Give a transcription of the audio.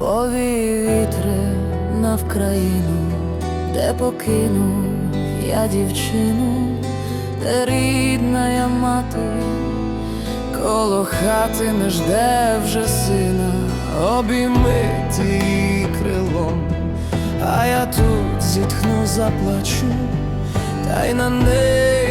Овій вітри на Вкраїну, де покину я дівчину, де рідна я мати, коло хати не жде вже сина, обійми її крилом, а я тут зітхну, заплачу, та й на неї